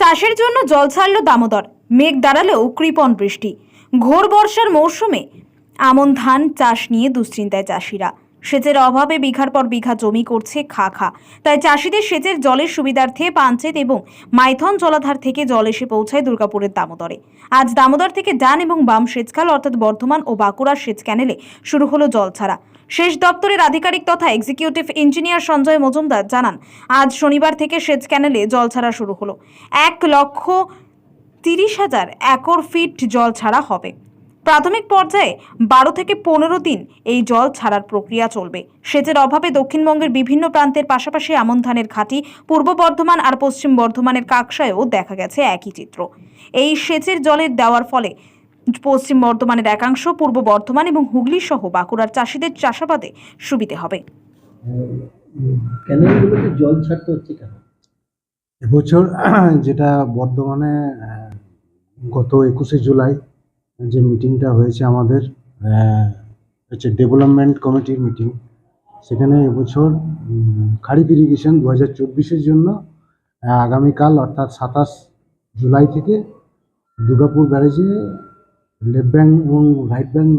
চাষের জন্য জল ছাড়ল দামোদর। মেঘ দাঁড়ালেও কৃপণ বৃষ্টি। ঘোর বর্ষার মৌসুমে আমন ধান চাষ নিয়ে দুশ্চিন্তায় চাষিরা। সেচের অভাবে বিঘার পর বিঘা জমি করছে খা খা। তাই চাষিদের সেচের জলের সুবিধার্থে পাঞ্চেত এবং মাইথন জলাধার থেকে জল এসে পৌঁছায় দুর্গাপুরের দামোদরে। আজ দামোদর থেকে ডান এবং বাম সেচখাল অর্থাৎ বর্ধমান ও বাঁকুড়ার সেচ ক্যানেলে শুরু হলো জল ছাড়া। সেচ দপ্তরের আধিকারিক তথা এক্সিকিউটিভ ইঞ্জিনিয়ার সঞ্জয় মজুমদার জানান, আজ শনিবার থেকে সেচ ক্যানেলে জল ছাড়া শুরু হলো। এক লক্ষ তিরিশ হাজার একর ফিট জল ছাড়া হবে। প্রাথমিক পর্যায়ে বারো থেকে পনেরো দিন এই জল ছাড়ার প্রক্রিয়া চলবে। সেচের অভাবে দক্ষিণবঙ্গের বিভিন্ন প্রান্তের পাশাপাশি আমন ধানের ঘাঁটি, পূর্ব বর্ধমান আর পশ্চিম বর্ধমানের কাকসায়ও দেখা গেছে একই চিত্র। এই সেচের জলের দেওয়ার ফলে পশ্চিম বর্ধমানের একাংশ পূর্ব বর্ধমান এবং হুগলি সহ বাঁকুড়ার চাষিদের চাষাবাদে সুবিধে হবে। ক্যানেলগুলোতে জল ছাড়তে হচ্ছে কেন? এবছর যেটা বর্ধমানে গত একুশে জুলাই যে মিটিংটা হয়েছে আমাদের হচ্ছে ডেভেলপমেন্ট কমিটির মিটিং সেখানে এবছর খারিফ ইরিগেশন দু হাজার চব্বিশের জন্য আগামীকাল অর্থাৎ সাতাশ জুলাই থেকে দুর্গাপুর ব্যারেজে লেফট ব্যাঙ্ক এবং রাইট ব্যাঙ্ক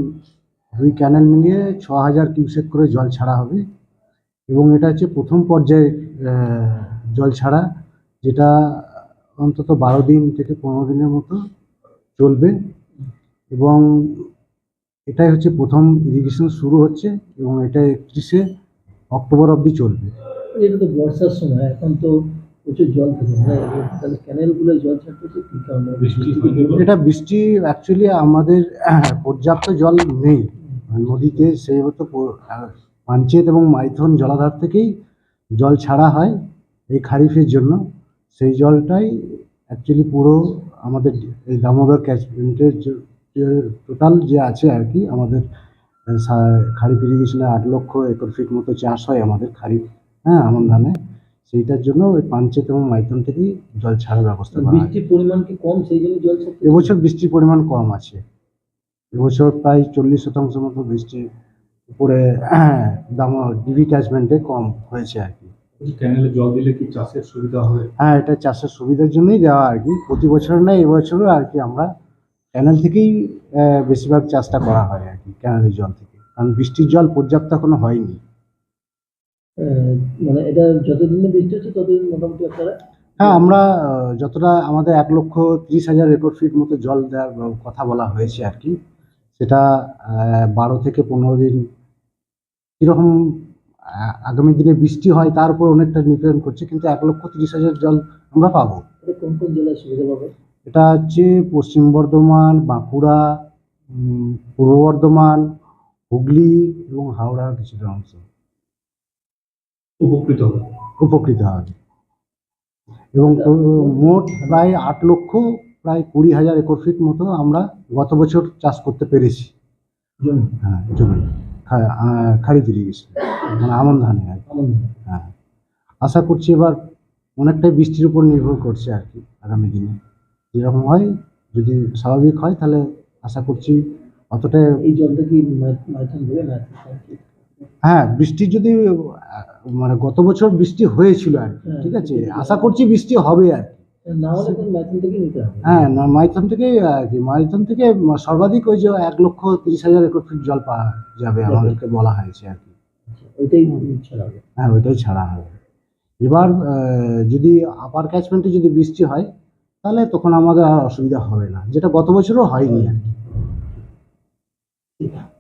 দুই ক্যানেল মিলিয়ে ছ হাজার কিউসেক করে জল ছাড়া হবে। এবং এটা হচ্ছে প্রথম পর্যায়ে জল ছাড়া, যেটা অন্তত বারো দিন থেকে পনেরো দিনের মতো চলবে। এবং এটাই হচ্ছে প্রথম ইরিগেশন শুরু হচ্ছে এবং এটা একত্রিশে অক্টোবর অবধি চলবে। এটা তো বর্ষার সময়, এখন তো প্রচুর জল থাকে। হ্যাঁ তাহলে ক্যানেলগুলো জল ছাড়তে হচ্ছে কি কারণে? এটা বৃষ্টি অ্যাকচুয়ালি আমাদের পর্যাপ্ত জল নেই। নদীতে সেই মতো পাঞ্চেত এবং মাইথন জলাধার থেকেই জল ছাড়া হয় এই খারিফের জন্য। সেই জলটাই অ্যাকচুয়ালি পুরো আমাদের এই দামোদর ক্যাচমেন্টের টোটাল যে আছে আর কি আমাদের খারিফ ইরিগেশনে আট লক্ষ একর ফিট মতো চাষ হয় আমাদের খারিফ হ্যাঁ আমন ধানে। সেইটার জন্য ওই পাঞ্চেত এবং মাইথন থেকেই জল ছাড়ার ব্যবস্থা করা হয়। বৃষ্টির পরিমাণ কি কম? সেই জন্য জল ছাড়তে হচ্ছে? এবছর বৃষ্টির পরিমাণ কম আছে। এবছর প্রায় চল্লিশ শতাংশ মতো বৃষ্টি উপরে দাম ডিবি ক্যাচমেন্টে কম হয়েছে আর কি। ক্যানেলে জল দিলে কি চাষের সুবিধা হবে? হ্যাঁ এটা চাষের সুবিধার জন্যই দেওয়া আর কি। প্রতি বছর না এবছরও আর কি আমরা ক্যানেল থেকেই বেশিরভাগ চাষটা করা হয় আর কি ক্যানেলের জল থেকে। কারণ বৃষ্টির জল পর্যাপ্ত এখনও হয়নি। মানে এটা যতদিন বৃষ্টি হচ্ছে ততদিন মোটামুটি আপনারা হ্যাঁ আমরা যতটা আমাদের এক লক্ষ ত্রিশ হাজার একর ফিট মতো জল দেওয়ার কথা বলা হয়েছে আর কি। সেটা বারো থেকে পনেরো দিন কীরকম আগামী দিনে বৃষ্টি হয় তার উপর অনেকটা নির্ভর করছে কিন্তু এক লক্ষ ত্রিশ হাজার জল আমরা পাবো। এটা কোন কোন জেলায় সুবিধা পাবে? এটা হচ্ছে পশ্চিম বর্ধমান বাঁকুড়া পূর্ব বর্ধমান হুগলি এবং হাওড়ার কিছুটা অংশ। উপকৃত হবে। উপকৃত হবে। এবং মোট প্রায় আট লক্ষ প্রায় কুড়ি হাজার একর ফিট মতো আমরা গত বছর চাষ করতে পেরেছি। হ্যাঁ জমি। খা- আহ, ইরিগেশন মানে আমন ধানে আর। হ্যাঁ। আশা করছি এবার অনেকটাই বৃষ্টির উপর নির্ভর করছে আর কি আগামী দিনে। যেরকম হয় যদি স্বাভাবিক হয় তাহলে আশা করছি অতটা এই জলটা কি হ্যাঁ বৃষ্টি যদি মানে গত বছর বৃষ্টি হয়েছিল আর কি হ্যাঁ। ঠিক আছে? আশা করছি বৃষ্টি হবে আর কি। হ্যাঁ না মাইথন থেকে আর কি মাইথন থেকে সর্বাধিক ওই যে এক লক্ষ তিরিশ হাজার একর ফিট জল পাওয়া যাবে আমাদেরকে বলা হয়েছে আর কি। আচ্ছা, ওইটাই হ্যাঁ ওইটাই ছাড়া হবে। এবার যদি আপার ক্যাচমেন্টে যদি বৃষ্টি হয় তাহলে তখন আমাদের আর অসুবিধা হবে না যেটা গত বছরও হয়নি আর কি। ঠিক আছে